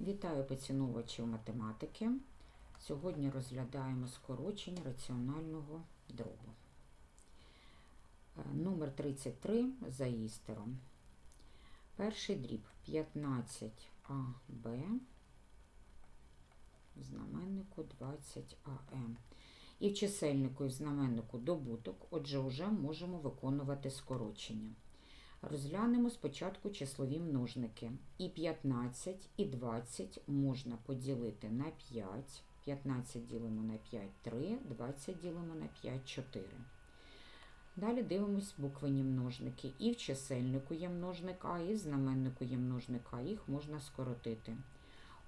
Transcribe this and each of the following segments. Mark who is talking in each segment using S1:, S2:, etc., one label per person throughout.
S1: Вітаю поціновувачів математики. Сьогодні розглядаємо скорочення раціонального дробу. Е, Номер 33 за істером. Перший дріб 15АБ в знаменнику 20АМ. І в чисельнику і в знаменнику добуток, отже, вже можемо виконувати скорочення. Розглянемо спочатку числові множники. І 15, і 20 можна поділити на 5. 15 ділимо на 5 3, 20 ділимо на 5 4. Далі дивимось буквені множники. І в чисельнику є множник А, і в знаменнику є множник А. Їх можна скоротити.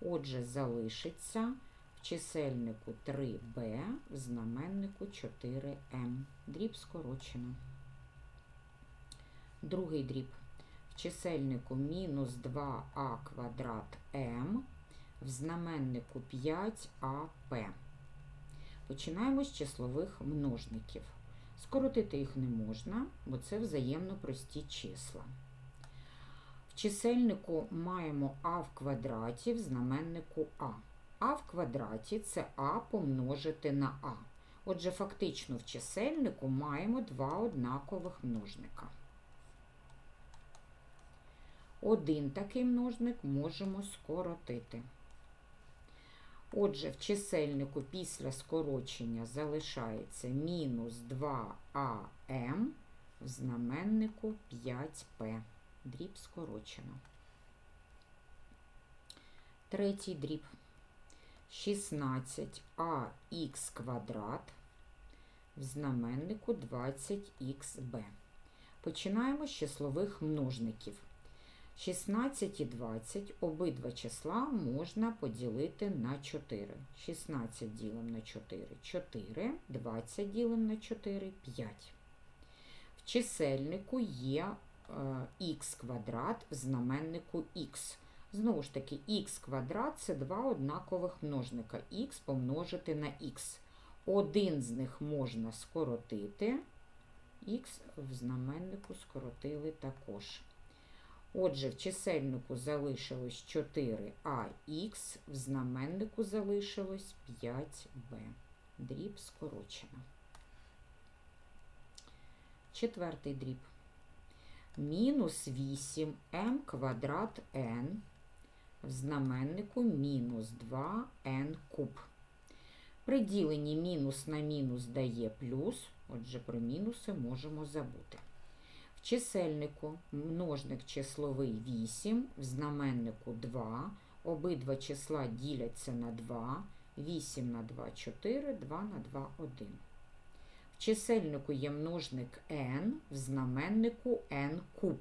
S1: Отже, залишиться в чисельнику 3b, в знаменнику 4m. Дріб скорочено. Другий дріб. В чисельнику мінус 2а квадрат м, в знаменнику 5ап. Починаємо з числових множників. Скоротити їх не можна, бо це взаємно прості числа. В чисельнику маємо а в квадраті в знаменнику а. А в квадраті це а помножити на а. Отже, фактично в чисельнику маємо два однакових множника. Один такий множник можемо скоротити. Отже, в чисельнику після скорочення залишається мінус 2АМ в знаменнику 5П. Дріб скорочено. Третій дріб. 16АХ квадрат в знаменнику 20ХБ. Починаємо з числових множників. 16 і 20 обидва числа можна поділити на 4. 16 ділимо на 4 4, 20 ділимо на 4 5. В чисельнику є е, х квадрат в знаменнику х. Знову ж таки, х квадрат це два однакових множника. х помножити на х. Один з них можна скоротити, х в знаменнику скоротили також. Отже, в чисельнику залишилось 4ах, в знаменнику залишилось 5b. Дріб скорочено. Четвертий дріб. Мінус 8m квадрат n в знаменнику мінус 2n куб. При діленні мінус на мінус дає плюс, отже, про мінуси можемо забути. Чисельнику множник числовий 8, в знаменнику 2. Обидва числа діляться на 2, 8 на 2 4, 2 на 2 1. В чисельнику є множник n, в знаменнику n куб.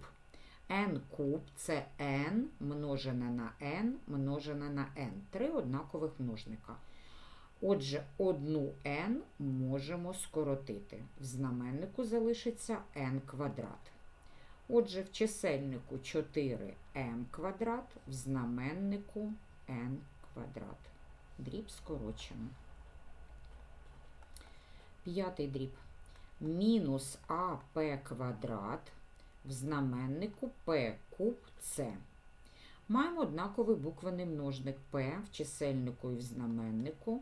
S1: n куб це n множене на n множене на n. Три однакових множника. Отже, одну n можемо скоротити. В знаменнику залишиться n квадрат. Отже, в чисельнику 4m квадрат, в знаменнику n квадрат. Дріб скорочено. П'ятий дріб. Мінус АП квадрат в знаменнику P куб С. Маємо однаковий буквений множник P в чисельнику і в знаменнику.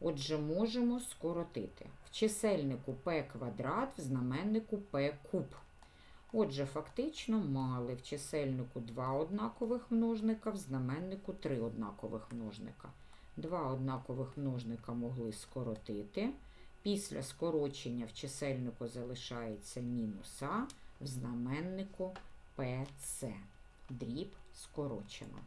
S1: Отже, можемо скоротити. В чисельнику p квадрат, в знаменнику p куб. Отже, фактично мали в чисельнику два однакових множника, в знаменнику три однакових множника. Два однакових множника могли скоротити. Після скорочення в чисельнику залишається мінус А, в знаменнику ПС. Дріб скорочено.